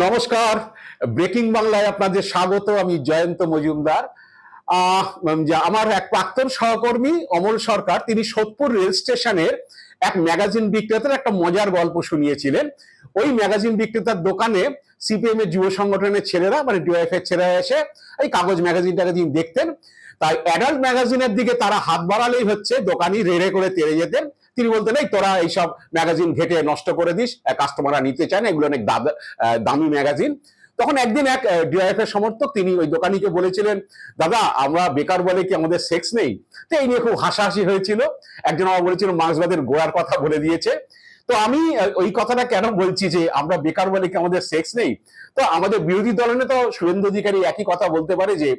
নমস্কার। ব্রেকিং বাংলায় আপনাদের স্বাগত, আমি জয়ন্ত মজুমদার। আমার এক প্রাক্তন সহকর্মী অমল সরকার, তিনি সোদপুর রেল স্টেশনের এক ম্যাগাজিন বিক্রেতার একটা মজার গল্প শুনিয়েছিলেন। ওই ম্যাগাজিন বিক্রেতার দোকানে সিপিএম এর যুব সংগঠনের ছেলেরা মানে ডিওএফ এর ছেলেরা এসে এই কাগজ ম্যাগাজিন ট্যাগাজিন দেখতেন। তাই অ্যাডাল্ট ম্যাগাজিনের দিকে তারা হাত বাড়ালেই হচ্ছে দোকানি রেড়ে করে তেড়ে যেতেন। তিনি বলতেন, এই তোরা এইসব ম্যাগাজিন ঘেটে নষ্ট করে দিস কাস্টমাররা নিতে চায় না, এগুলো অনেক দামি ম্যাগাজিন তখন একদিন এক ডিআইএফ এর সমর্থক তিনি ওই দোকানিকে বলেছিলেন, দাদা, আমরা বেকার বলে কি আমাদের সেক্স নেই? তো এই নিয়ে খুব হাসাহাসি হয়েছিল। একজন আমার বলেছিল মার্ক্সবাদের গোড়ার কথা বলে দিয়েছে। তো আমি ওই কথাটা কেন বলছি যে, আমরা বেকার বলে কি আমাদের সেক্স নেই? তো আমাদের বিরোধী দলের নেতা শুভেন্দু অধিকারী একই কথা বলতে পারে যে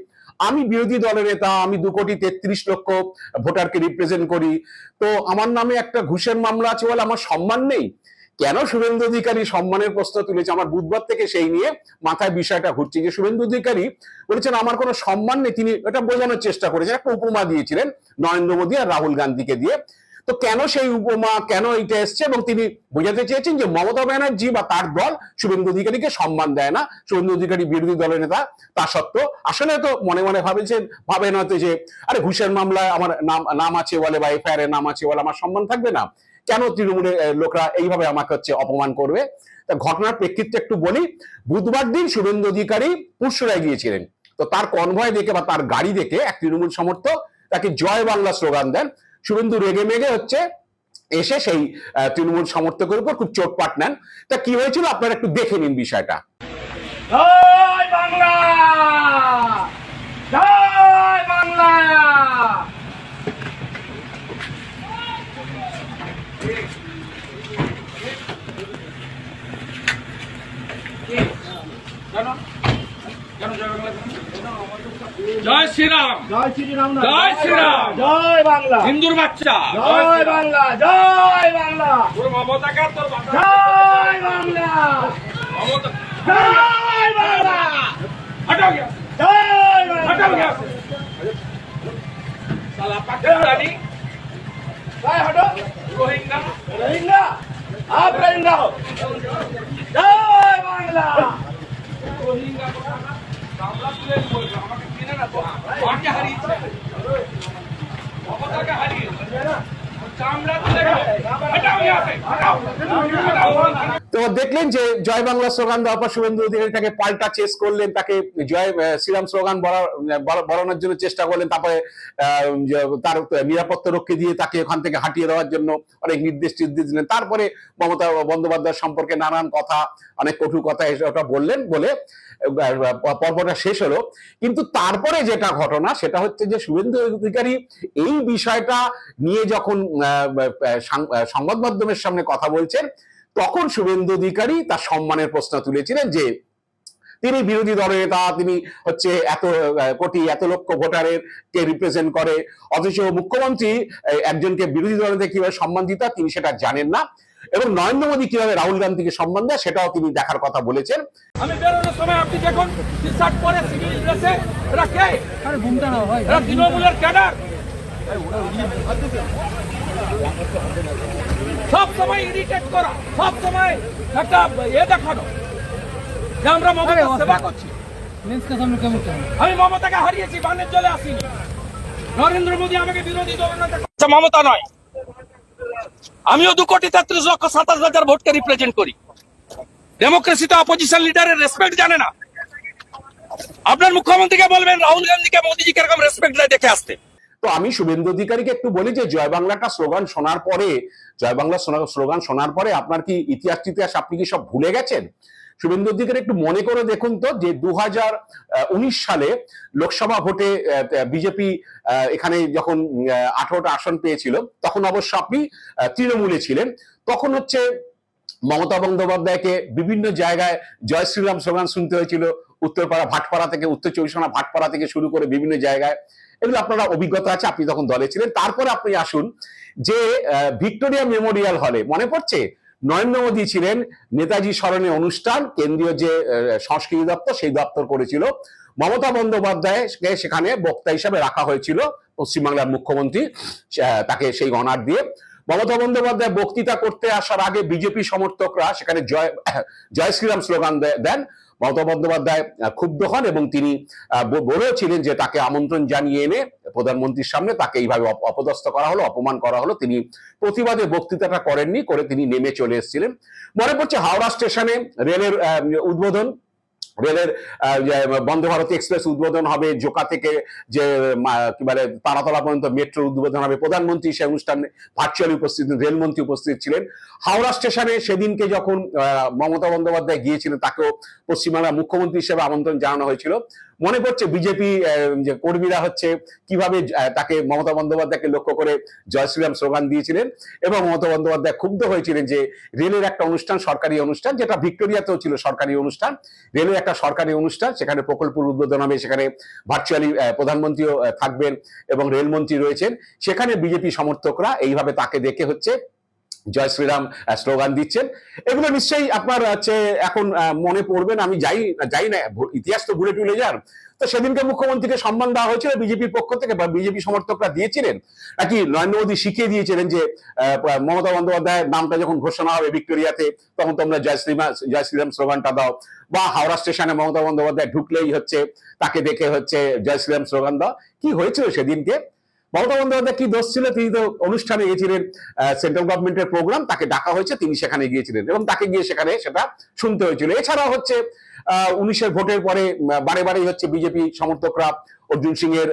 আমি বিরোধী দলের নেতা, আমি দু কোটি তেত্রিশ লক্ষ ভোটারকে রিপ্রেজেন্ট করি। তো আমার নামে একটা ঘুষের মামলা আছে বলে আমার সম্মান নেই। কেন শুভেন্দু অধিকারী সম্মানের প্রশ্ন তুলেছে? আমার বুধবার থেকে সেই নিয়ে মাথায় বিষয়টা ঘুরছে যে শুভেন্দু অধিকারী বলেছেন, আমার কোনো সম্মান নেই। তিনি এটা বোঝানোর চেষ্টা করেছেন, একটা উপমা দিয়েছিলেন নরেন্দ্র মোদী আর রাহুল গান্ধীকে দিয়ে। তো কেন সেই উপমা, কেন এইটা এসছে? এবং তিনি বোঝাতে চেয়েছেন যে মমতা ব্যানার্জি বা তার দল শুভেন্দু অধিকারীকে সম্মান দেয় না। শুভেন্দু অধিকারী বিরোধী দলের নেতা, তা সত্ত্বেও আসলে তো মনে মনে ভাবেছেন, ভাবেন হয়তো যে, আরে ঘুষের মামলায় আমার নাম নাম আছে বলে বা এফআইআর এর নাম আছে বলে আমার সম্মান থাকবে না। কেন তৃণমূলের লোকরা এইভাবে আমাকে হচ্ছে অপমান করবে? তা ঘটনার প্রেক্ষিতে একটু বলি, বুধবার দিন শুভেন্দু অধিকারী পুরসুরায় গিয়েছিলেন। তো তার কনভয় দেখে বা তার গাড়ি দেখে এক তৃণমূল সমর্থক তাকে জয় বাংলা স্লোগান দেন। শুভেন্দু রেগে মেগে হচ্ছে এসে সেই তৃণমূল সমর্থকের উপর খুব চোটপাট নেন। তা কি হয়েছিল? আপনারা একটু দেখে নিন বিষয়টা। বাংলা! বাংলা! জয় শ্রীরাম জয় শ্রীরাম না জয় শ্রীরাম। জয় বাংলা হিন্দুর বাচ্চা জয় বাংলা জয় বাংলা তোর মমতাকে আর তোর বাচ্চা জয় বাংলা মমতা জয় বাংলা হটাও গিয়া জয় হটাও বাংলা গিয়া সালা পাকিস্তানি জয় হটো রোহিঙ্গা রোহিঙ্গা আপ রোহিঙ্গা हो। জয় তো দেখলেন যে জয় বাংলা স্লোগান দেওয়ার পর শুভেন্দু অধিকারী তাকে পাল্টা চেস করলেন, তাকে জয় শ্রীরাম স্লোগান বলা- জন্য চেষ্টা করলেন, তারপরে তার নিরাপত্তা রক্ষী দিয়ে তাকে ওখান থেকে হাঁটিয়ে দেওয়ার জন্য অনেক নির্দেশ টির্দেশ দিলেন। তারপরে মমতা বন্দ্যোপাধ্যায় সম্পর্কে নানান কথা, অনেক কটু কথা ওটা বললেন বলে পর্বটা শেষ হলো। কিন্তু তারপরে যেটা ঘটনা, সেটা হচ্ছে যে শুভেন্দু অধিকারী এই বিষয়টা নিয়ে যখন সংবাদ মাধ্যমের সামনে কথা বলছেন, তখন শুভেন্দু অধিকারী তার সম্মানের প্রশ্ন তুলেছিলেন যে, তিনি বিরোধী দলের নেতা, তিনি হচ্ছে এত কোটি, এত লক্ষ ভোটারের কে রিপ্রেজেন্ট করে। অথচ মুখ্যমন্ত্রী একজনকে বিরোধী দলের কীভাবে সম্মান দিতে, তিনি সেটা জানেন না। এবং নরেন্দ্র মোদী কীভাবে রাহুল গান্ধীকে সম্মান দেয় সেটাও তিনি দেখার কথা বলেছেন। আমি বেরোনোর সময় আপনি দেখুন টি শার্ট পরে সিভিল ড্রেসে এরা কে? এরা তৃণমূলের ক্যাডার। সব সময় ইরিটেট করা সব সময় একটা এ দেখানো। যে আমরা মমতার সেবা করছি। আমি মমতাকে হারিয়েছি বানের জলে আসিনি। নরেন্দ্র মোদী আমাকে বিরোধী দলনেতা আচ্ছা, মমতা নয়। আমিও দু কোটি তেত্রিশ লক্ষ সাতাশ হাজার ভোটকে রিপ্রেজেন্ট করি। ডেমোক্রেসিতে অপোজিশন লিডারের রেসপেক্ট জানে না। আপনার মুখ্যমন্ত্রীকে বলবেন, রাহুল গান্ধীকে মোদীজি কীরকম রেসপেক্ট দেয় দেখে আসতে। তো আমি শুভেন্দু অধিকারীকে একটু বলি যে, জয় বাংলাটা স্লোগান শোনার পরে, জয় বাংলা স্লোগান শোনার পরে আপনার কি ইতিহাস ইতিহাস আপনি কি সব ভুলে গেছেন? শুভেন্দু অধিকারী একটু মনে করে দেখুন তো যে দু সালে লোকসভা ভোটে বিজেপি এখানে যখন আঠারোটা আসন পেয়েছিল, তখন অবশ্য আপনি তৃণমূলে ছিলেন। তখন হচ্ছে মমতা বন্দ্যোপাধ্যায়কে বিভিন্ন জায়গায় জয় শ্রীরাম স্লোগান শুনতে হয়েছিল, উত্তরপাড়া, ভাটপাড়া থেকে, উত্তর চব্বিশ ভাটপাড়া থেকে শুরু করে বিভিন্ন জায়গায়। এগুলো আপনারা অভিজ্ঞতা আছে, আপনি তখন দলে ছিলেন। তারপরে আপনি আসুন যে ভিক্টোরিয়া মেমোরিয়াল হলে মনে পড়ছে? নরেন্দ্র মোদী ছিলেন নেতাজি স্মরণে অনুষ্ঠান, কেন্দ্রীয় যে সংস্কৃতি দপ্তর সেই দপ্তর করেছিল। মমতা বন্দ্যোপাধ্যায় সেখানে বক্তা হিসাবে রাখা হয়েছিল, পশ্চিমবাংলার মুখ্যমন্ত্রী তাকে সেই অনার দিয়ে। মমতা বন্দ্যোপাধ্যায় বক্তৃতা করতে আসার আগে বিজেপি সমর্থকরা সেখানে জয় জয় শ্রীরাম স্লোগান দেন। মমতা বন্দ্যোপাধ্যায় ক্ষুব্ধ হন এবং তিনি বলেওছিলেন যে তাকে আমন্ত্রণ জানিয়ে এনে প্রধানমন্ত্রীর সামনে তাকে এইভাবে অপ- অপদস্থ করা হলো, অপমান করা হলো। তিনি প্রতিবাদে বক্তৃতাটা করেননি, করে তিনি নেমে চলে এসেছিলেন। মনে পড়ছে হাওড়া স্টেশনে রেলের উদ্বোধন। রেলের আহ, যে বন্দে ভারত এক্সপ্রেস উদ্বোধন হবে জোকা থেকে যে কি বলে তারাতলা পর্যন্ত মেট্রো উদ্বোধন হবে। প্রধানমন্ত্রী সেই অনুষ্ঠানে ভার্চুয়ালি উপস্থিত রেলমন্ত্রী উপস্থিত ছিলেন। হাওড়া স্টেশনে সেদিনকে যখন মমতা বন্দ্যোপাধ্যায় গিয়েছিলেন তাকেও পশ্চিমবাংলার মুখ্যমন্ত্রী হিসেবে আমন্ত্রণ জানানো হয়েছিল। মনে পড়ছে বিজেপি যে কর্মীরা হচ্ছে কীভাবে তাকে মমতা বন্দ্যোপাধ্যায়কে লক্ষ্য করে জয় শ্রীরাম স্লোগান দিয়েছিলেন এবং মমতা বন্দ্যোপাধ্যায় ক্ষুব্ধ হয়েছিলেন যে রেলের একটা অনুষ্ঠান, সরকারি অনুষ্ঠান, যেটা ভিক্টোরিয়াতেও ছিল সরকারি অনুষ্ঠান। রেলের একটা সরকারি অনুষ্ঠান, সেখানে প্রকল্পের উদ্বোধন হবে, সেখানে ভার্চুয়ালি প্রধানমন্ত্রীও থাকবেন এবং রেলমন্ত্রী রয়েছেন। সেখানে বিজেপি সমর্থকরা এইভাবে তাকে দেখে হচ্ছে জয় শ্রীরাম স্লোগান দিচ্ছেন। এগুলো নিশ্চয়ই আপনার হচ্ছে এখন মনে পড়বেন আমি যাই যাই না ইতিহাস তো ভুলে টুলে যান। তো সেদিনকে মুখ্যমন্ত্রীকে সম্মান দেওয়া হয়েছিল, বিজেপির পক্ষ থেকে, বা বিজেপি সমর্থকরা দিয়েছিলেন। নাকি নরেন্দ্র মোদী শিখিয়ে দিয়েছিলেন যে মমতা বন্দ্যোপাধ্যায়ের নামটা যখন ঘোষণা হবে ভিক্টোরিয়াতে, তখন তোমরা জয় শ্রীমা, জয় শ্রীরাম স্লোগানটা দাও। বা হাওড়া স্টেশনে মমতা বন্দ্যোপাধ্যায় ঢুকলেই হচ্ছে, তাকে দেখে হচ্ছে জয় শ্রীরাম স্লোগান দাও। কি হয়েছিল সেদিনকে? মমতা বন্দ্যোপাধ্যায় কি দোষ ছিল? তিনি তো অনুষ্ঠানে গিয়েছিলেন সেন্ট্রাল গভর্নমেন্টের প্রোগ্রাম তাকে ডাকা হয়েছে, তিনি সেখানে গিয়েছিলেন এবং তাকে গিয়ে সেখানে সেটা শুনতে হয়েছিল। এছাড়া হচ্ছে উনিশের ভোটের পরে বারে বারেই হচ্ছে বিজেপি সমর্থকরা অর্জুন সিং এর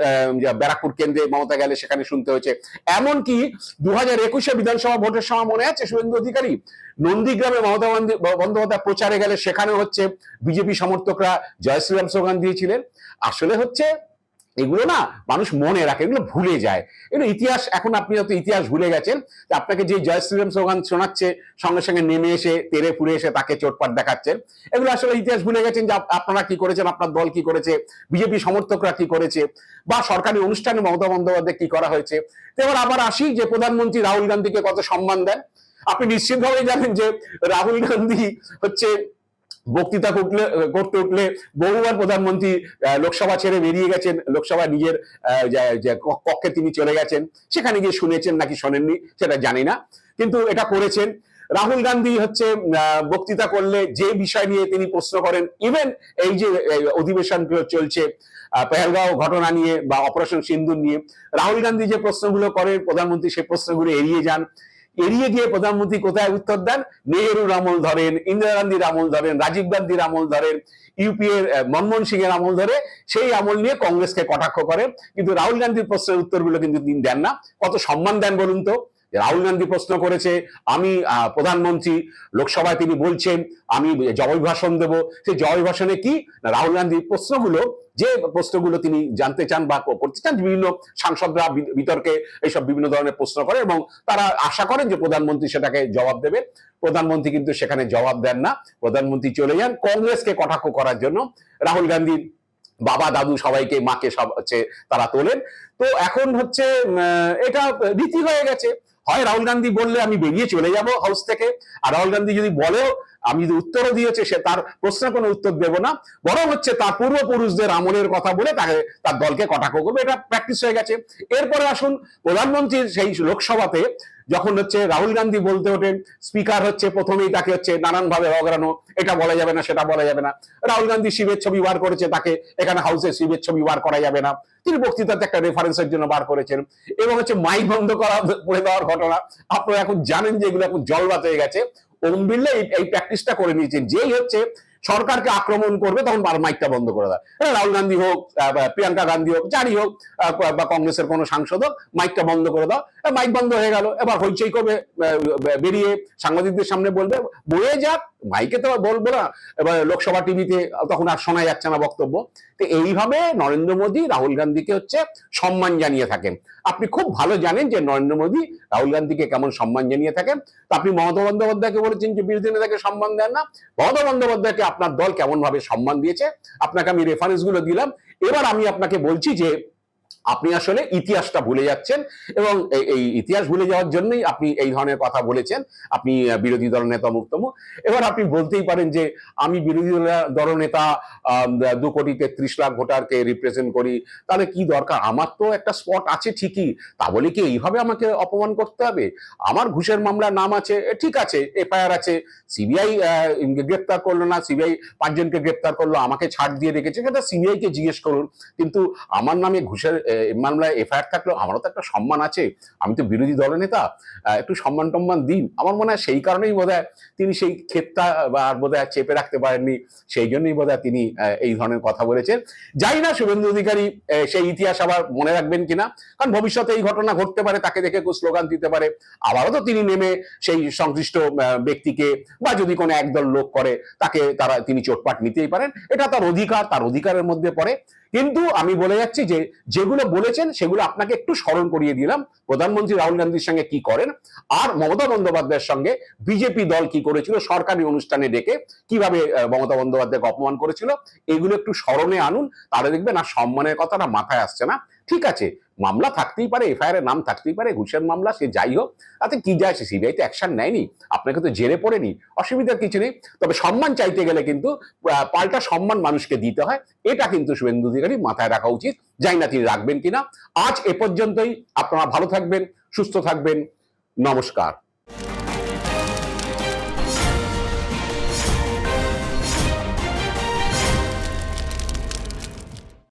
ব্যারাকপুর কেন্দ্রে মমতা গেলে সেখানে শুনতে হয়েছে। এমনকি দু হাজার একুশে বিধানসভা ভোটের সময় মনে আছে, শুভেন্দু অধিকারী? নন্দীগ্রামে মমতা বন্দি- বন্দ্যোপাধ্যায় প্রচারে গেলে সেখানে হচ্ছে বিজেপি সমর্থকরা জয় শ্রীরাম স্লোগান দিয়েছিলেন। আসলে হচ্ছে এগুলো না মানুষ মনে রাখে, এগুলো ভুলে যায়। এগুলো ইতিহাস, এখন আপনি হয়তো ইতিহাস ভুলে গেছেন আপনাকে যে জয় শ্রীরাম স্লোগান শোনাচ্ছে, সঙ্গে সঙ্গে নেমে এসে, তেরে ফুরে এসে তাকে চোটপাট দেখাচ্ছেন এগুলো আসলে ইতিহাস ভুলে গেছেন যে আপনারা কি করেছেন, আপনার দল কি করেছে, বিজেপি সমর্থকরা কি করেছে, বা সরকারি অনুষ্ঠানে মমতা বন্দ্যোপাধ্যায় কি করা হয়েছে। এবার আবার আসি যে প্রধানমন্ত্রী রাহুল গান্ধীকে কত সম্মান দেন। আপনি নিশ্চিতভাবে জানেন যে রাহুল গান্ধী হচ্ছে বক্তৃতা করলে, করতে উঠলে বহুবার প্রধানমন্ত্রী লোকসভা ছেড়ে বেরিয়ে গেছেন। লোকসভা নিজের কক্ষে তিনি চলে গেছেন। সেখানে গিয়ে শুনেছেন নাকি শোনেননি, সেটা জানি না। কিন্তু এটা করেছেন। রাহুল গান্ধী হচ্ছে বক্তৃতা করলে যে বিষয় নিয়ে তিনি প্রশ্ন করেন ইভেন এই যে অধিবেশন চলছে পেহেলগাঁও ঘটনা নিয়ে বা অপারেশন সিন্ধুর নিয়ে, রাহুল গান্ধী যে প্রশ্নগুলো করেন, প্রধানমন্ত্রী সেই প্রশ্নগুলো এড়িয়ে যান। এড়িয়ে গিয়ে প্রধানমন্ত্রী কোথায় উত্তর দেন? নেহেরুর আমল ধরেন, ইন্দিরা গান্ধীর আমল ধরেন, রাজীব গান্ধীর আমল ধরেন ইউপি এর মনমোহন সিং এর আমল ধরে, সেই আমল নিয়ে কংগ্রেসকে কটাক্ষ করেন কিন্তু রাহুল গান্ধীর প্রশ্নের উত্তরগুলো কিন্তু তিনি দেন না। কত সম্মান দেন বলুন তো? রাহুল গান্ধী প্রশ্ন করেছে, আমি প্রধানমন্ত্রী, লোকসভায় তিনি বলছেন, আমি জবাই ভাষণ দেবো। সেই জবাই ভাষণে কি? রাহুল গান্ধীর প্রশ্নগুলো যে প্রশ্নগুলো তিনি জানতে চান বা করতে চান, বিভিন্ন সাংসদরা বিতর্কে এইসব বিভিন্ন ধরনের প্রশ্ন করে এবং তারা আশা করেন যে প্রধানমন্ত্রী সেটাকে জবাব দেবে। প্রধানমন্ত্রী কিন্তু সেখানে জবাব দেন না। প্রধানমন্ত্রী চলে যান কংগ্রেসকে কটাক্ষ করার জন্য। রাহুল গান্ধী বাবা, দাদু সবাইকে, মাকে সব হচ্ছে তারা তোলেন। তো এখন হচ্ছে এটা রীতি হয়ে গেছে। হয় রাহুল গান্ধী বললে আমি বেরিয়ে চলে যাব হাউস থেকে। আর রাহুল গান্ধী যদি বলেও আমি যদি উত্তরও দিয়েছে, সে তার প্রশ্ন কোনো উত্তর দেব না। বরং হচ্ছে তার পূর্বপুরুষদের আমলের কথা বলে তাকে তার দলকে কটাক্ষ করবে। এটা প্র্যাকটিস হয়ে গেছে। এরপরে আসুন প্রধানমন্ত্রীর সেই লোকসভাতে যখন হচ্ছে রাহুল গান্ধী বলতে ওঠেন স্পিকার হচ্ছে প্রথমেই তাকে হচ্ছে নানান ভাবে অগ্রানো, এটা বলা যাবে না, সেটা বলা যাবে না। রাহুল গান্ধী শিবের ছবি বার করেছে তাকে, এখানে হাউসে শিবের ছবি বার করা যাবে না। তিনি বক্তৃতাতে একটা রেফারেন্সের জন্য বার করেছেন। এবং হচ্ছে মাইক বন্ধ করা, পড়ে দেওয়ার ঘটনা, আপনারা এখন জানেন যে এগুলো এখন জলবাত হয়ে গেছে। ওম বিড়লা এই প্র্যাকটিসটা করে নিয়েছেন। যেই হচ্ছে সরকারকে আক্রমণ করবে, তখন মাইকটা বন্ধ করে দেয়। রাহুল গান্ধী হোক প্রিয়াঙ্কা গান্ধী হোক, যারই হোক বা কংগ্রেসের কোনো সাংসদ হোক, মাইকটা বন্ধ করে দাও। মাইক বন্ধ হয়ে গেল। এবার হইচই করবে বেরিয়ে সাংবাদিকদের সামনে বলবে, বয়ে যাক মাইকে তো বলব না। এবার লোকসভা টিভিতে তখন আর শোনা যাচ্ছে না বক্তব্য। তো এইভাবে নরেন্দ্র মোদী রাহুল গান্ধীকে হচ্ছে সম্মান জানিয়ে থাকেন। আপনি খুব ভালো জানেন যে নরেন্দ্র মোদী রাহুল গান্ধীকে কেমন সম্মান জানিয়ে থাকেন। তো আপনি মমতা বন্দ্যোপাধ্যায়কে বলেছেন যে বিরোধী নেতাকে সম্মান দেন না। মমতা বন্দ্যোপাধ্যায়কে আপনার দল কেমন ভাবে সম্মান দিয়েছে? আপনাকে আমি রেফারেন্সগুলো দিলাম। এবার আমি আপনাকে বলছি যে আপনি আসলে ইতিহাসটা ভুলে যাচ্ছেন এবং এই- ইতিহাস ভুলে যাওয়ার জন্যই আপনি এই ধরনের কথা বলেছেন। আপনি বিরোধী দল নেতা মুক্তম এবার আপনি বলতেই পারেন যে আমি বিরোধী দল- নেতা দু কোটি তেত্রিশ লাখ ভোটারকে রিপ্রেজেন্ট করি, তাহলে কি দরকার? আমার তো একটা স্পট আছে ঠিকই। তা বলে কি এইভাবে আমাকে অপমান করতে হবে? আমার ঘুষের মামলার নাম আছে। ঠিক আছে, এফআইআর আছে। সিবিআই গ্রেপ্তার করল না, সিবিআই পাঁচজনকে গ্রেপ্তার করল, আমাকে ছাড় দিয়ে রেখেছে। সেটা সিবিআই কে জিজ্ঞেস করুন। কিন্তু আমার নামে ঘুষের মামলায় এফআইআর থাকলেও আমারও তো একটা সম্মান আছে। আমি তো বিরোধী দলনেতা একটু সম্মান টম্মান দিন। আমার মনে হয় সেই কারণেই বোধ তিনি সেই ক্ষেত্রটা বা বোধ চেপে রাখতে পারেননি। সেই জন্যই বোধ তিনি এই ধরনের কথা বলেছেন। যাই না, শুভেন্দু অধিকারী সেই ইতিহাস আবার মনে রাখবেন কিনা? কারণ ভবিষ্যতে এই ঘটনা ঘটতে পারে, তাকে দেখে কেউ স্লোগান দিতে পারে। আবারও তো তিনি নেমে সেই সংশ্লিষ্ট ব্যক্তিকে বা যদি কোনো একদল লোক করে, তাকে তারা, তিনি চোটপাট নিতেই পারেন। এটা তার অধিকার, তার অধিকারের মধ্যে পড়ে। কিন্তু আমি বলে যাচ্ছি যে, যেগুলো বলেছেন সেগুলো আপনাকে একটু স্মরণ করিয়ে দিলাম। প্রধানমন্ত্রী রাহুল গান্ধীর সঙ্গে কি করেন? আর মমতা বন্দ্যোপাধ্যায়ের সঙ্গে বিজেপি দল কি করেছিল? সরকারি অনুষ্ঠানে ডেকে কীভাবে মমতা বন্দ্যোপাধ্যায়কে অপমান করেছিল? এগুলো একটু স্মরণে আনুন। তাহলে দেখবেন আর সম্মানের কথাটা মাথায় আসছে না। ঠিক আছে মামলা থাকতেই পারে, এফআইআর এর নাম থাকতেই পারে, ঘুষের মামলা, সে যাই হোক, তাতে কি যায় সে সিবিআই তো অ্যাকশন নেয়নি, আপনাকে তো জেলে পড়েনি, অসুবিধার কিছু নেই। তবে সম্মান চাইতে গেলে কিন্তু পাল্টা সম্মান মানুষকে দিতে হয়, এটা কিন্তু শুভেন্দু অধিকারী মাথায় রাখা উচিত যাই না তিনি রাখবেন কিনা। আজ এ পর্যন্তই, আপনারা ভালো থাকবেন, সুস্থ থাকবেন, নমস্কার।